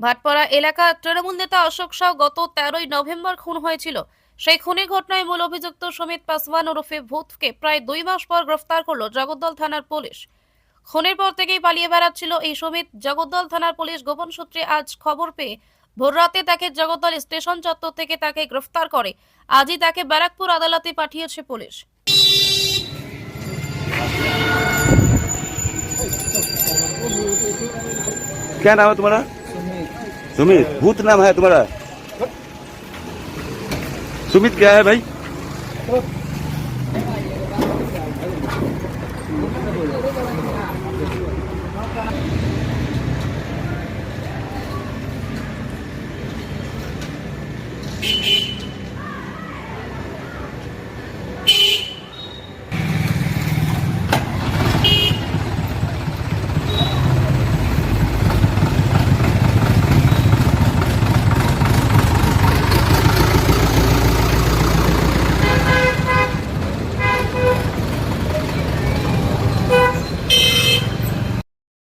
ভাটপাড়া এলাকা তৃণমূল নেতা অশোক সাউ গত তেরোই নভেম্বর খুন হয়েছিল সেই খুনের ঘটনায় মূল অভিযুক্ত সমিত পাসওয়ান ওরফে ভূতকে প্রায় দুই মাস পর গ্রেফতার করল জগদ্দল থানার পুলিশ খুনের পর থেকেই পালিয়ে বেড়াচ্ছিল এই সমিত জগদ্দল থানার পুলিশ গোপন সূত্রে আজ খবর পেয়ে ভোররাতে তাকে জগদ্দল স্টেশন চত্বর থেকে তাকে গ্রেফতার করে আজই তাকে ব্যারাকপুর আদালতে পাঠিয়েছে পুলিশ क्या नाम है तुम्हारा सुमित भूत नाम है तुम्हारा। सुमित क्या है भाई?